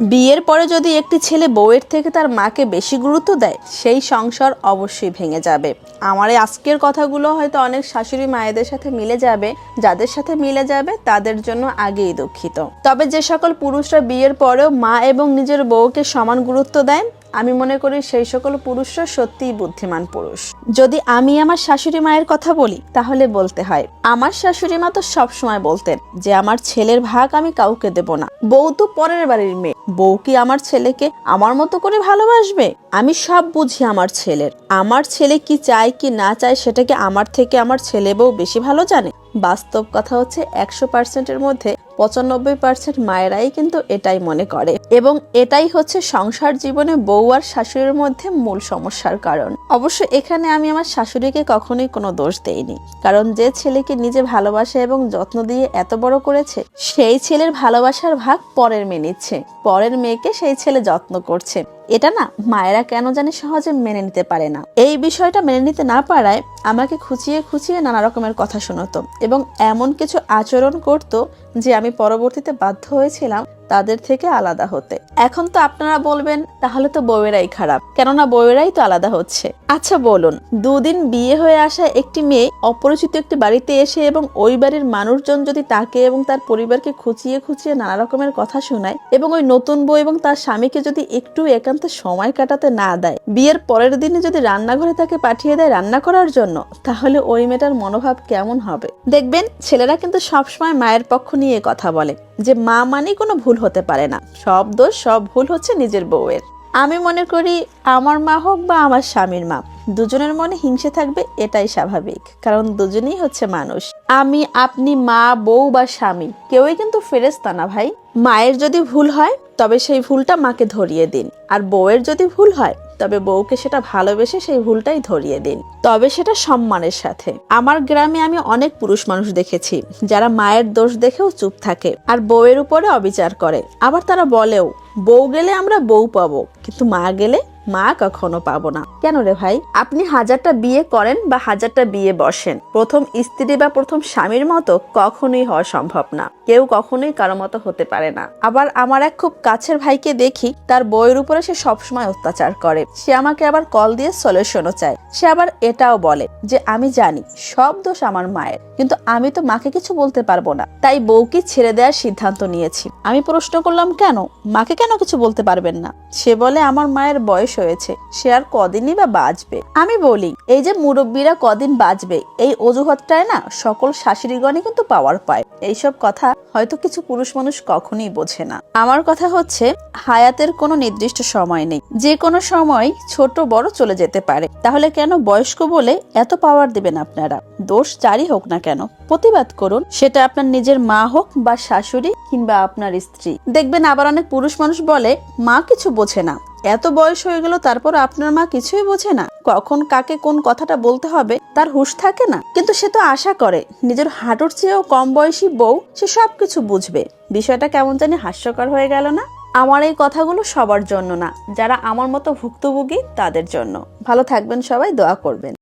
বিয়ের পরে যদি একটি ছেলে বউয়ের থেকে তার মাকে বেশি গুরুত্ব দেয়, সেই সংসার অবশ্যই ভেঙে যাবে। আমার এই আজকের কথাগুলো হয়তো অনেক শাশুড়ি মায়েদের সাথে মিলে যাবে, যাদের সাথে মিলে যাবে, তাদের জন্য আগেই দুঃখিত। তবে যে সকল পুরুষরা বিয়ের পরেও মা এবং নিজের বউকে সমান গুরুত্ব দেয় আমি মনে করি সেই সকল পুরুষরা সত্যিই বুদ্ধিমান পুরুষ। যদি আমি আমার শাশুড়ি মায়ের কথা বলি, তাহলে বলতে হয়, আমার শাশুড়ি মা তো সবসময় বলতেন যে, আমার ছেলের ভাগ আমি কাউকে দেব না। বউ তো পরের বাড়ির মেয়ে। বউ কি আমার ছেলেকে আমার মতো করে ভালোবাসবে? আমি সব বুঝি আমার ছেলের। আমার ছেলে কি চায় কি না চায় সেটাকে আমার থেকে আমার ছেলে বউ বেশি ভালো জানে। বাস্তব কথা হচ্ছে, একশো পার্সেন্টের মধ্যে পঁচানব্বই পার্সেন্ট মায়েরাই কিন্তু এটাই মনে করে। এবং এটাই হচ্ছে সংসার জীবনে বউ আর শাশুড়ির মধ্যে মূল সমস্যার কারণ। অবশ্য এখানে আমি আমার শাশুড়িকে কখনোই কোনো দোষ দেইনি। কারণ যে ছেলেকে নিজে ভালোবাসে এবং যত্ন দিয়ে এত বড় করেছে, সেই ছেলের ভালোবাসার ভাগ পরের মেয়ে নিচ্ছে। পরের মেয়েকে সেই ছেলে যত্ন করছে। এটা না মায়েরা কেন জানি সহজে মেনে নিতে পারে না। এই বিষয়টা মেনে নিতে না পারায় আমাকে খুঁচিয়ে খুঁচিয়ে নানা রকমের কথা শোনাতো এবং এমন কিছু আচরণ করত যে আমি পরবর্তীতে বাধ্য হয়েছিলাম তাদের থেকে আলাদা হতে। এখন তো আপনারা বলবেন, তাহলে তো বউয়েরাই খারাপ। কেননা বউয়েরাই তো আলাদা হচ্ছে। আচ্ছা বলুন, দুদিন বিয়ে হয়ে আসা একটি মেয়ে, অপরিচিত একটি বাড়িতে এসে এবং ওই বাড়ির মানুষজন যদি তাকে এবং তার পরিবারকে খুঁচিয়ে খুঁচিয়ে নানা রকমের কথা শোনায় এবং ওই নতুন বউ এবং তার স্বামীকে যদি একটু একান্তে সময় কাটাতে না দেয়, বিয়ের পরের দিনে যদি রান্নাঘরে তাকে পাঠিয়ে দেয় রান্না করার জন্য, তাহলে ওই মেয়েটার মনোভাব কেমন হবে? দেখবেন, ছেলেরা কিন্তু সবসময় মায়ের পক্ষ নিয়ে কথা বলে, যে মা মানে কোনো ভুল হতে পারে না। সব দোষ, সব ভুল হচ্ছে নিজের বউয়ের। আমি মনে করি আমার মা হোক বা আমার স্বামীর মা, দুজনের মনে হিংসে থাকবে এটাই স্বাভাবিক, কারণ দুজনেই হচ্ছে মানুষ। আমি, আপনি মা, বউ বা স্বামী, কেউই কিন্তু ফেরেস্তা না ভাই। মায়ের যদি ভুল হয় তবে সেই ভুলটা মাকে ধরিয়ে দিন। আর বউয়ের যদি ভুল হয়, তবে বউকে সেটা ভালোবেসে সেই ভুলটাই ধরিয়ে দিন। তবে সেটা সম্মানের সাথে। আমার গ্রামে আমি অনেক পুরুষ মানুষ দেখেছি, যারা মায়ের দোষ দেখেও চুপ থাকে আর বউয়ের উপরে অবিচার করে। আবার তারা বলেও, বউ গেলে আমরা বউ পাবো, কিন্তু মা গেলে মা কখনো পাবো না। কেন রে ভাই? আপনি হাজারটা বিয়ে করেন বা হাজারটা বিয়ে বসেন। প্রথম স্ত্রী বা প্রথম স্বামীর মতো কখনোই হওয়া সম্ভব না। কেউ কখনোই কারও মতো হতে পারে না। আবার আমার এক খুব কাছের ভাইকে দেখি, তার বইয়ের উপরে সে সবসময় অত্যাচার করে। সে আমাকে আবার কল দিয়ে সলিউশনও চায়। সে আবার এটাও বলে যে, আমি জানি, সব দোষ আমার মায়ের। কিন্তু আমি তো মাকে কিছু বলতে পারব না। তাই বউকে ছেড়ে দেওয়ার সিদ্ধান্ত নিয়েছি। আমি প্রশ্ন করলাম, কেন? মাকে কেন কিছু বলতে পারবেন না? সে বলে, আমার মায়ের বয়স হয়েছে, সে আর কদিনই বা বাঁচবে? আমি বলি, এই যে মুরব্বীরা কদিন বাঁচবে, এই অজুহাতটায় না সকল শাশুড়িগণই কিন্তু পাওয়ার পায়। এইসব কথা হয়তো কিছু পুরুষ মানুষ কখনোই বোঝে না। আমার কথা হচ্ছে, হায়াতের কোনো নির্দিষ্ট সময় নেই। যে কোনো সময় ছোট বড় চলে যেতে পারে। তাহলে কেন বয়স্ক বলে এত পাওয়ার দিবেন আপনারা? দোষ যারই হোক না কেন। প্রতিবাদ করুন, সেটা আপনার নিজের মা হোক বা শাশুড়ি কিংবা আপনার স্ত্রী। দেখবেন আবার অনেক পুরুষ মানুষ বলে, মা কিছু বোঝে না। এত বয়স হয়ে গেল, তারপর আপনার মা কিছুই বোঝে না। কখন কাকে কোন কথাটা বলতে হবে, তার হুশ থাকে না। কিন্তু সে তো আশা করে, নিজের হাঁটুর চেয়েও কম বয়সী বউ, সে সবকিছু বুঝবে। বিষয়টা কেমন জানি হাস্যকর হয়ে গেল না? আমার এই কথাগুলো সবার জন্য না, যারা আমার মতো ভুক্তভোগী, তাদের জন্য। ভালো থাকবেন সবাই, দোয়া করবেন।